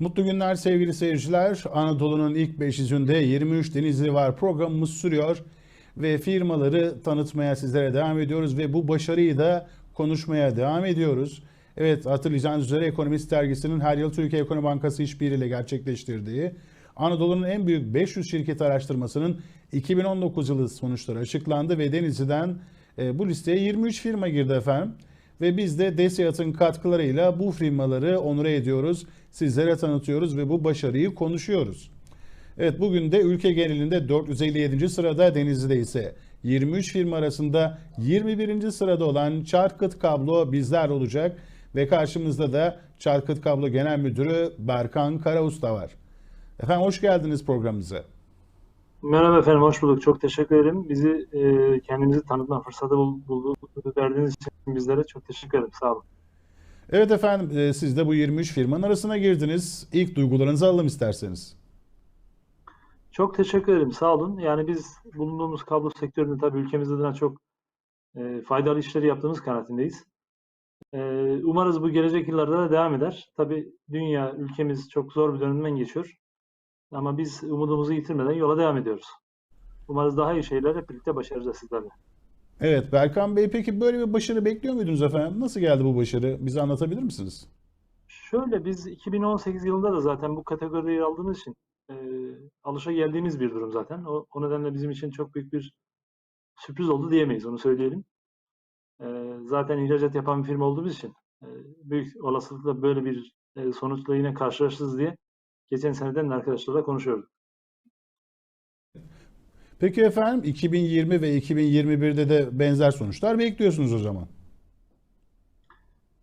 Mutlu günler sevgili seyirciler. Anadolu'nun ilk 500'ünde 23 Denizli var programımız sürüyor ve firmaları tanıtmaya sizlere devam ediyoruz ve bu başarıyı da konuşmaya devam ediyoruz. Evet hatırlayacağınız üzere Ekonomist Dergisi'nin her yıl Türkiye Ekonomi Bankası işbirliğiyle gerçekleştirdiği Anadolu'nun en büyük 500 şirket araştırmasının 2019 yılı sonuçları açıklandı ve Denizli'den e, bu listeye 23 firma girdi efendim. Ve biz de DESİAD'ın katkılarıyla bu firmaları onure ediyoruz, sizlere tanıtıyoruz ve bu başarıyı konuşuyoruz. Evet bugün de ülke genelinde 457. sırada Denizli'de ise 23 firma arasında 21. sırada olan Çarkıt Kablo bizler olacak ve karşımızda da Çarkıt Kablo Genel Müdürü Berkan Karausta var. Efendim hoş geldiniz programımıza. Merhaba efendim, hoş bulduk. Çok teşekkür ederim. Bizi e, kendimizi tanıtma fırsatı bul, buldu, verdiğiniz için bizlere çok teşekkür ederim. Sağ olun. Evet efendim e, siz de bu 23 firmanın arasına girdiniz. İlk duygularınızı alalım isterseniz. Çok teşekkür ederim. Sağ olun. Yani biz bulunduğumuz kablo sektöründe tabii ülkemiz adına çok e, faydalı işleri yaptığımız kanaatindeyiz. E, umarız bu gelecek yıllarda da devam eder. Tabii dünya, ülkemiz çok zor bir dönemden geçiyor. Ama biz umudumuzu yitirmeden yola devam ediyoruz. Umarız daha iyi şeyler hep birlikte başaracağız sizlerle. Evet Berkan Bey peki böyle bir başarı bekliyor muydunuz efendim? Nasıl geldi bu başarı? Bize anlatabilir misiniz? Şöyle biz 2018 yılında da zaten bu kategoriyi aldığımız için e, alışa geldiğimiz bir durum zaten. O, o nedenle bizim için çok büyük bir sürpriz oldu diyemeyiz onu söyleyelim. E, zaten ihracat yapan bir firma olduğumuz için e, büyük olasılıkla böyle bir e, sonuçla yine karşılaşırız diye geçen seneden arkadaşlarla konuşuyorduk. Peki efendim 2020 ve 2021'de de benzer sonuçlar bekliyorsunuz o zaman.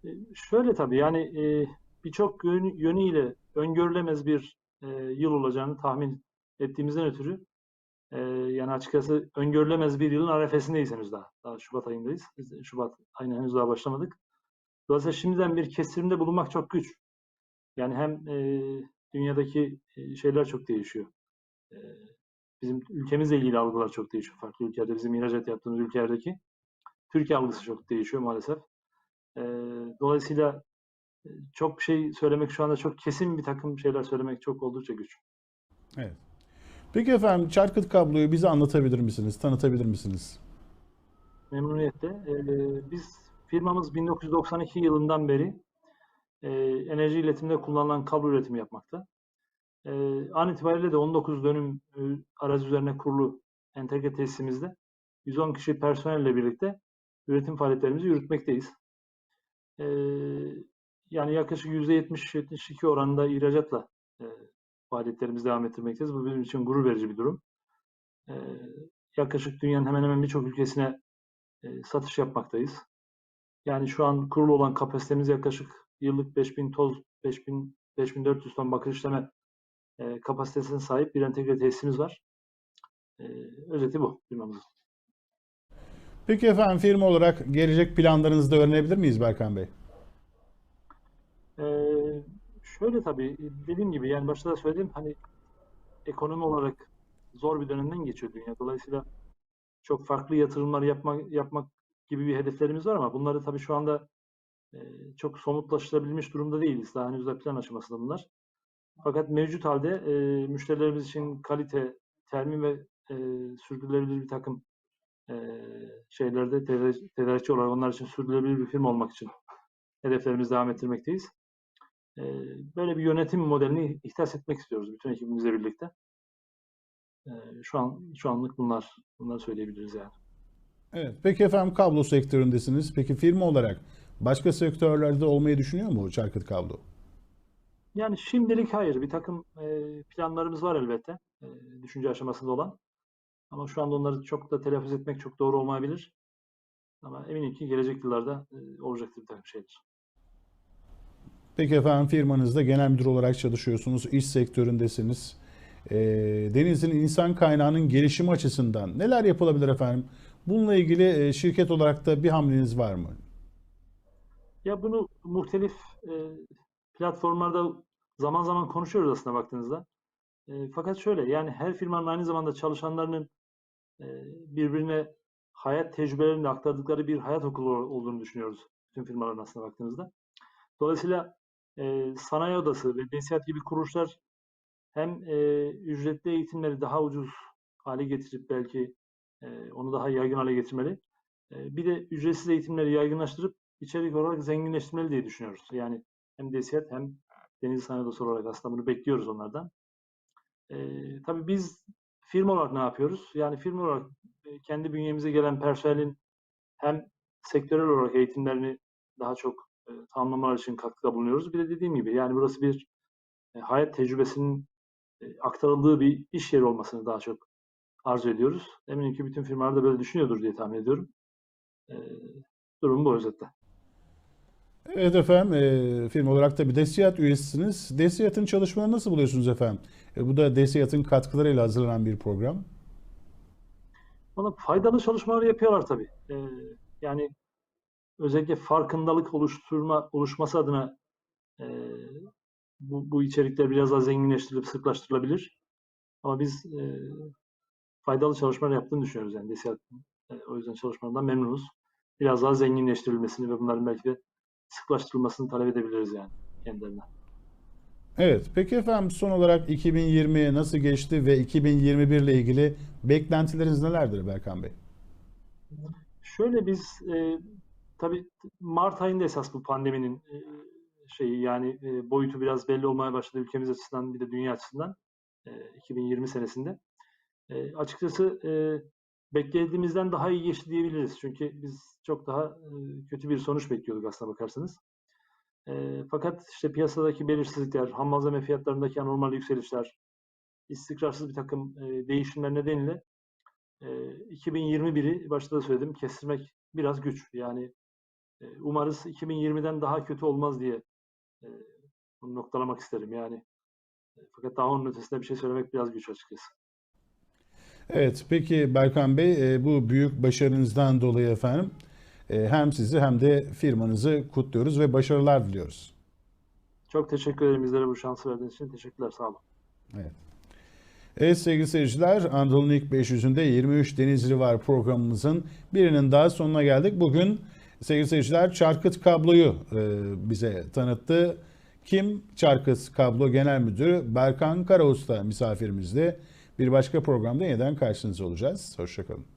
E, şöyle tabii yani e, birçok yönü, yönüyle öngörülemez bir e, yıl olacağını tahmin ettiğimizden ötürü yani açıkçası öngörülemez bir yılın arefesindeyiz henüz daha. Daha Şubat ayındayız. Biz Şubat ayına henüz daha başlamadık. Dolayısıyla şimdiden bir kesimde bulunmak çok güç. Yani hem e, dünyadaki e, şeyler çok değişiyor. E, bizim ülkemizle ilgili algılar çok değişiyor. Farklı ülkelerde bizim ihracat yaptığımız ülkelerdeki Türkiye algısı çok değişiyor maalesef. E, dolayısıyla çok şey söylemek şu anda çok kesin bir takım şeyler söylemek çok oldukça güç. Evet. Peki efendim Çarkıt kabloyu bize anlatabilir misiniz? Tanıtabilir misiniz? Memnuniyetle. Ee, biz firmamız 1992 yılından beri e, enerji iletiminde kullanılan kablo üretimi yapmakta. E, an itibariyle de 19 dönüm e, arazi üzerine kurulu entegre tesisimizde 110 kişi personelle birlikte üretim faaliyetlerimizi yürütmekteyiz. E, yani yaklaşık %70-72 oranında ihracatla e, faaliyetlerimizi devam ettirmekteyiz. Bu bizim için gurur verici bir durum. E, yaklaşık dünyanın hemen hemen birçok ülkesine e, satış yapmaktayız. Yani şu an kurulu olan kapasitemiz yaklaşık yıllık 5000 toz, 5000 5400 ton bakır işleme e, kapasitesine sahip bir entegre tesisimiz var. E, özeti bu firmamızın. Peki efendim firma olarak gelecek planlarınızı da öğrenebilir miyiz Berkan Bey? E, şöyle tabii dediğim gibi yani başta da söyledim hani ekonomi olarak zor bir dönemden geçiyor dünya. Dolayısıyla çok farklı yatırımlar yapmak yapmak gibi bir hedeflerimiz var ama bunları tabii şu anda çok somutlaştırabilmiş durumda değiliz. Daha henüz de plan aşamasında bunlar. Fakat mevcut halde e, müşterilerimiz için kalite, termin ve e, sürdürülebilir bir takım e, şeylerde tedarik- tedarikçi olarak onlar için sürdürülebilir bir firma olmak için hedeflerimizi devam ettirmekteyiz. E, böyle bir yönetim modelini ihdas etmek istiyoruz bütün ekibimizle birlikte. E, şu an şu anlık bunlar bunları söyleyebiliriz yani. Evet. Peki efendim kablo sektöründesiniz. Peki firma olarak başka sektörlerde olmayı düşünüyor mu Çarkıt Kablo? Yani şimdilik hayır. Bir takım e, planlarımız var elbette. e, düşünce aşamasında olan. Ama şu anda onları çok da telaffuz etmek çok doğru olmayabilir. Ama eminim ki gelecek yıllarda e, olacaktır bir takım şeyler. Peki efendim firmanızda genel müdür olarak çalışıyorsunuz. İş sektöründesiniz. Denizli'nin insan kaynağının gelişimi açısından neler yapılabilir efendim? Bununla ilgili şirket olarak da bir hamleniz var mı? Ya bunu muhtelif e, platformlarda zaman zaman konuşuyoruz aslında baktığınızda. E, fakat şöyle yani her firmanın aynı zamanda çalışanlarının e, birbirine hayat tecrübelerini aktardıkları bir hayat okulu olduğunu düşünüyoruz. Bütün firmaların aslında baktığınızda. Dolayısıyla e, sanayi odası ve DESİAD gibi kuruluşlar hem e, ücretli eğitimleri daha ucuz hale getirip belki e, onu daha yaygın hale getirmeli. E, bir de ücretsiz eğitimleri yaygınlaştırıp içerik olarak zenginleştirmeli diye düşünüyoruz. Yani hem DESİAD hem Deniz Sanayi olarak aslında bunu bekliyoruz onlardan. E, tabii biz firma olarak ne yapıyoruz? Yani firma olarak e, kendi bünyemize gelen personelin hem sektörel olarak eğitimlerini daha çok e, tamamlamalar için katkıda bulunuyoruz. Bir de dediğim gibi yani burası bir e, hayat tecrübesinin e, aktarıldığı bir iş yeri olmasını daha çok arzu ediyoruz. Eminim ki bütün firmalar da böyle düşünüyordur diye tahmin ediyorum. E, durum bu özetle. Evet efendim, e, firma olarak da bir DESİAD üyesisiniz. DESİAD'ın çalışmalarını nasıl buluyorsunuz efendim? E, bu da DESİAD'ın katkılarıyla hazırlanan bir program. Bana faydalı çalışmalar yapıyorlar tabii. E, yani özellikle farkındalık oluşturma oluşması adına e, bu, bu içerikler biraz daha zenginleştirilip sıklaştırılabilir. Ama biz e, faydalı çalışmalar yaptığını düşünüyoruz yani DESİAD'ın. E, o yüzden çalışmalarından memnunuz. Biraz daha zenginleştirilmesini ve bunların belki de sıklaştırılmasını talep edebiliriz yani kendilerine. Evet, peki efendim son olarak 2020 nasıl geçti ve 2021 ile ilgili beklentileriniz nelerdir Berkan Bey? Şöyle biz e, tabii Mart ayında esas bu pandeminin e, şeyi yani e, boyutu biraz belli olmaya başladı ülkemiz açısından bir de dünya açısından e, 2020 senesinde. E, açıkçası e, beklediğimizden daha iyi geçti diyebiliriz. Çünkü biz çok daha e, kötü bir sonuç bekliyorduk aslına bakarsanız. E, fakat işte piyasadaki belirsizlikler, ham malzeme fiyatlarındaki anormal yükselişler, istikrarsız bir takım e, değişimler nedeniyle e, 2021'i başta da söyledim kestirmek biraz güç. Yani umarız 2020'den daha kötü olmaz diye bunu noktalamak isterim. Yani fakat daha onun ötesinde bir şey söylemek biraz güç açıkçası. Evet, peki Berkan Bey, e, bu büyük başarınızdan dolayı efendim e, hem sizi hem de firmanızı kutluyoruz ve başarılar diliyoruz. Çok teşekkür ederim bizlere bu şansı verdiğiniz için. Teşekkürler, sağ olun. Evet. Evet sevgili seyirciler, Anadolu'nun ilk 500'ünde 23 Denizli var programımızın birinin daha sonuna geldik. Bugün sevgili seyirciler Çarkıt Kablo'yu e, bize tanıttı. Kim? Çarkıt Kablo Genel Müdürü Berkan Karausta misafirimizdi. Bir başka programda yeniden karşınızda olacağız. Hoşçakalın.